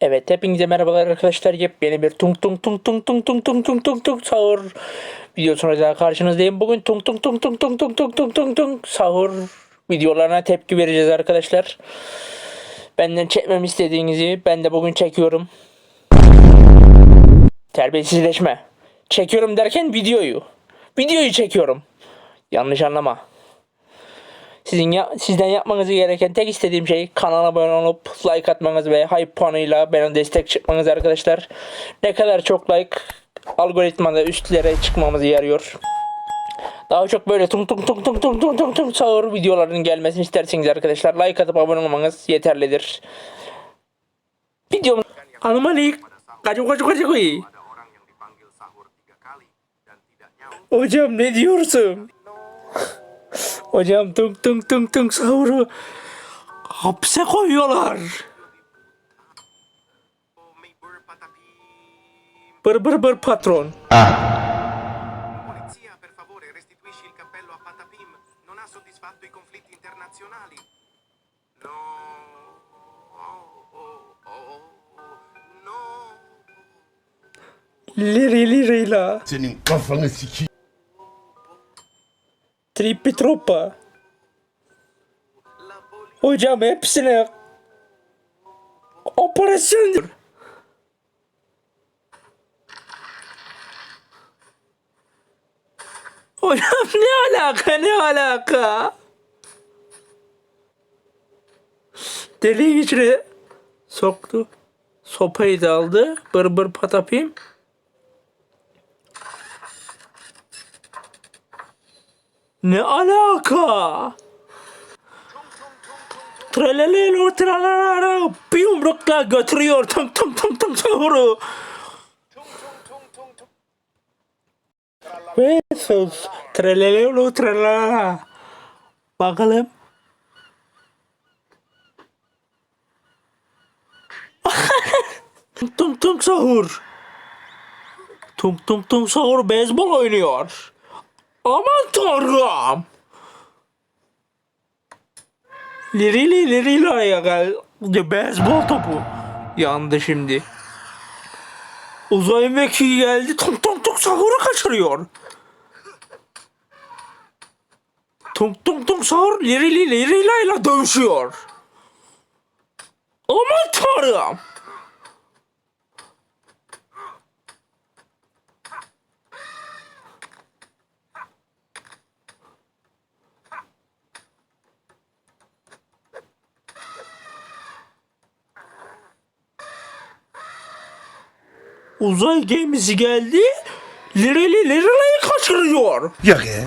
Evet hepinize merhabalar arkadaşlar. Yepyeni bir tung tung tung tung tung tung tung tung tung tung sahur videosuna daha karşınızdayım. Bugün tung tung tung tung tung tung tung tung tung tung sahur videolarına tepki vereceğiz arkadaşlar. Benden çekmemi istediğinizi ben de bugün çekiyorum. Terbiyesizleşme. Çekiyorum derken videoyu. Videoyu çekiyorum. Yanlış anlama. Sizin ya, sizden yapmanız gereken tek istediğim şey kanala abone olup like atmanız ve hype puanıyla bana destek çıkmanız arkadaşlar. Ne kadar çok like algoritmada üstlere çıkmamızı yarıyor. Daha çok böyle tung tung tung tung tung tung tung tung sahur videoların gelmesini isterseniz arkadaşlar like atıp abone olmanız yeterlidir. Videom Anomali kacu kacu kacu. Hocam ne diyorsun? Hocam tung tung tung tung sahuru hapse koyuyorlar. Bır bır bır patron. Ah. Liri lirila. Senin kafanı sikeyim. Trippi troppa. Hocam hepsine operasyon. Hocam ne alaka ne alaka? Deliğin içine soktu. Sopayı da aldı. Bır bır patapim. Ne alaka? Tralelelo tralala bir yumrukla götürüyor tum tum tum tum sahuru. Ve sus tralelelo tralala. Bakalım. tum tum sahur. Tum tum tum sahur beyzbol oynuyor. Aman tanrım. Lirili lirili araya gel. Ya beyzbol topu. Yandı şimdi. Uzay mekiği geldi. Tung tung tung sahuru kaçırıyor. Tung tung tung sahur lirili lirili ile dövüşüyor. Aman tanrım. Uzay gemisi geldi. Lirili lirileyi kaçırıyor. Yok ya.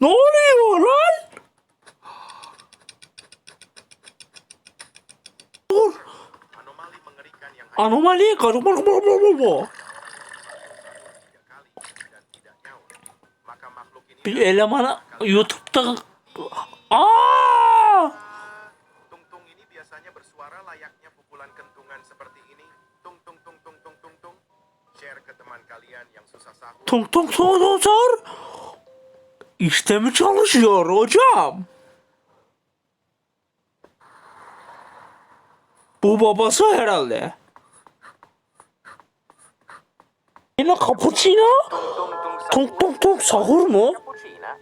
Ne oluyor lan? Dur. Anomali mengerikan yang Anomali karımar tiga kali dan tidak nyaut. Maka makhluk ini Bir elemana YouTube'da Aa! Tung-tung ini biasanya bersuara layaknya Tung tung tung tung tung. İşte mi çalışıyor hocam? Bu babası herhalde. Yine cappuccino? Tung tung tung sahur mu?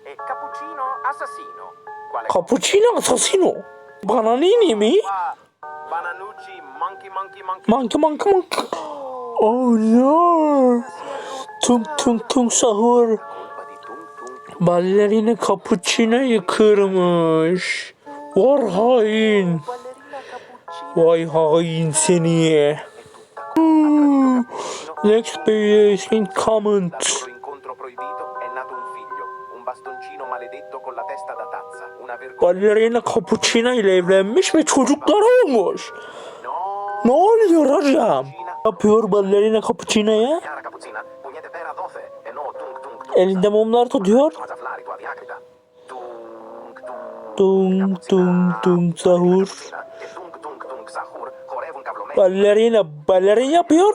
E cappuccino assassino. Quale Cappuccino assassino. Bananini mi? Bananucci monkey monkey monkey. Monkey monkey monkey. Oh no. Tung tung tung sahur. Ballerina kapuçina yıkırmış. Var hain. Vay hain seni. Hmm. Next page in comment. Ballerina kapuçina ile evlenmiş ve çocuklar olmuş. Ne oluyor hocam? Ne yapıyor ballerina kapuçinaya? Elinde mumlar tutuyor. Tung tung tung sahur. Balerina balerin yapıyor.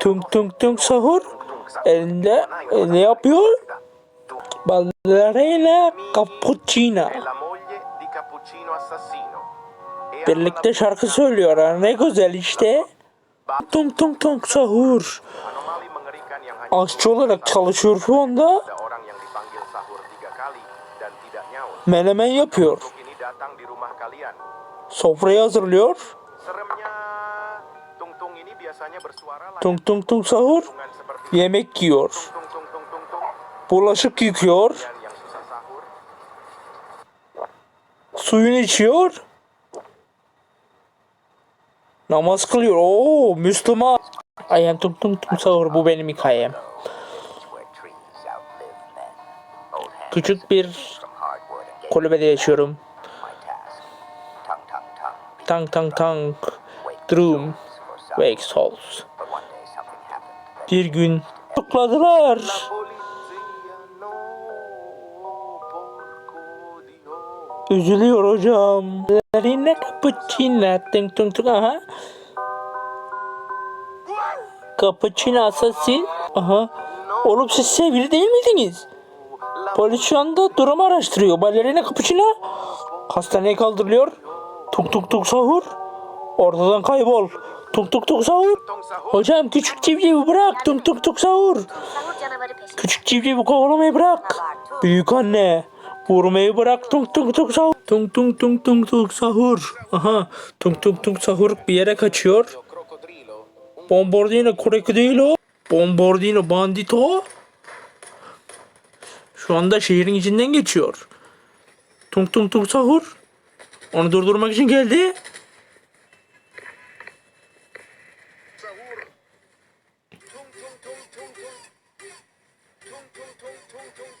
Tung tung tung sahur. Elinde ne yapıyor? Ballerina cappuccina. Birlikte şarkı söylüyor. Ne güzel işte. Tung tung tung sahur. Aşçı olarak çalışıyor şu anda. Menemen yapıyor. Sofrayı hazırlıyor. Tung tung Tung sahur. Yemek yiyor. Bulaşık yıkıyor. Suyunu içiyor. Namaz kılıyor. Oo Müslüman. Am tung tung tung sahur. Bu benim hikayem. Küçük bir kulübede yaşıyorum. tongue. Tang tang tang. Wake souls. Bir gün tutukladılar. Üzülüyor hocam. Lerine cappuccino. Tung tung tung. Aha. Cappuccino assassin. Aha. Oğlum siz sevgili değil miydiniz? Polis şu anda durumu araştırıyor. Balerina Capuchino hastaneye kaldırılıyor. Tuk tuk tuk sahur. Ortadan kaybol. Tuk tuk tuk sahur. Hocam küçük civcivi bırak. Tuk tuk tuk sahur. Küçük civcivi kovalamayı bırak. Büyük anne. Vurmayı bırak. Tung tung tung sahur. Tung tung tung tung tung sahur. Aha. Tung tung tung sahur bir yere kaçıyor. Bombardino Crocodilo. Bombardino Bandito. Şu anda şehrin içinden geçiyor. Tung tung tung sahur. Onu durdurmak için geldi. sahur. Tung tung tung tung tung. Tung tung tung tung tung.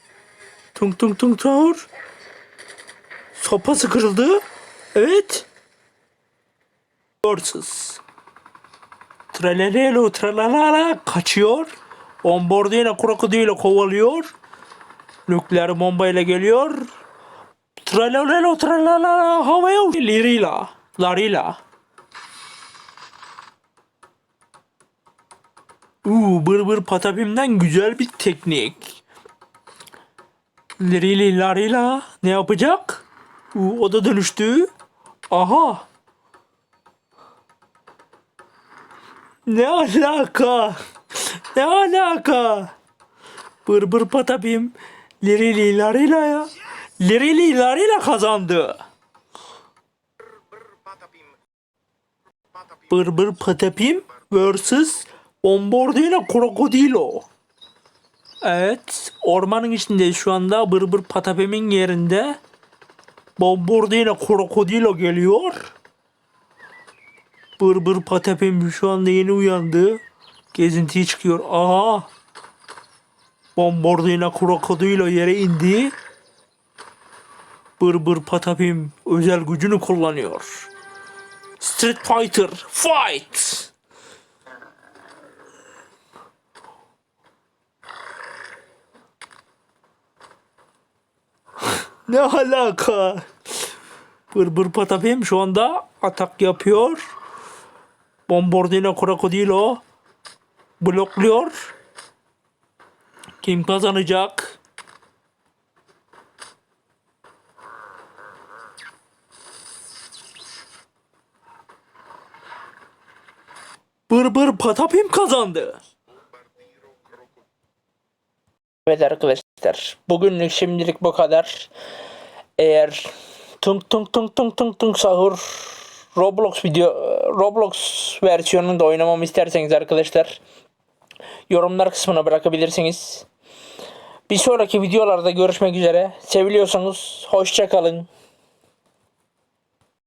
Tung tung tung sahur. Sopası kırıldı. Evet. Yorsuz. Tralelelo tralalala kaçıyor. Bombardino Crocodilo kovalıyor. Nükleer bombayla geliyor. Tralalelo tralalala havaya Lirila. Larila. Uuu bır bır patapimden güzel bir teknik. Lirili larila ne yapacak? O da dönüştü. Aha. Ne alaka? Ne alaka? Bır bır patapim. Lirili larila ya. Lirili larila kazandı. Bır bır patapim vs. Bombardino Crocodilo. Evet. Ormanın içinde şu anda bır bır patapim'in yerinde. Bombardino Crocodilo geliyor. Bır bır patapim şu anda yeni uyandı. Gezintiye çıkıyor. Aha. Bombardino Crocodilo yere indi. Bır bır patapim özel gücünü kullanıyor. Street Fighter Fight. Ne alaka? Bır bır patapim şu anda atak yapıyor. Bombardino Crocodilo blokluyor. Kim kazanacak? Bır bır patapim kazandı. Evet arkadaşlar. Bugünlük şimdilik bu kadar. Eğer tung tung tung tung tung tung sahur Roblox video Roblox versiyonunu da oynamamı isterseniz arkadaşlar yorumlar kısmına bırakabilirsiniz. Bir sonraki videolarda görüşmek üzere. Seviliyorsanız hoşça kalın.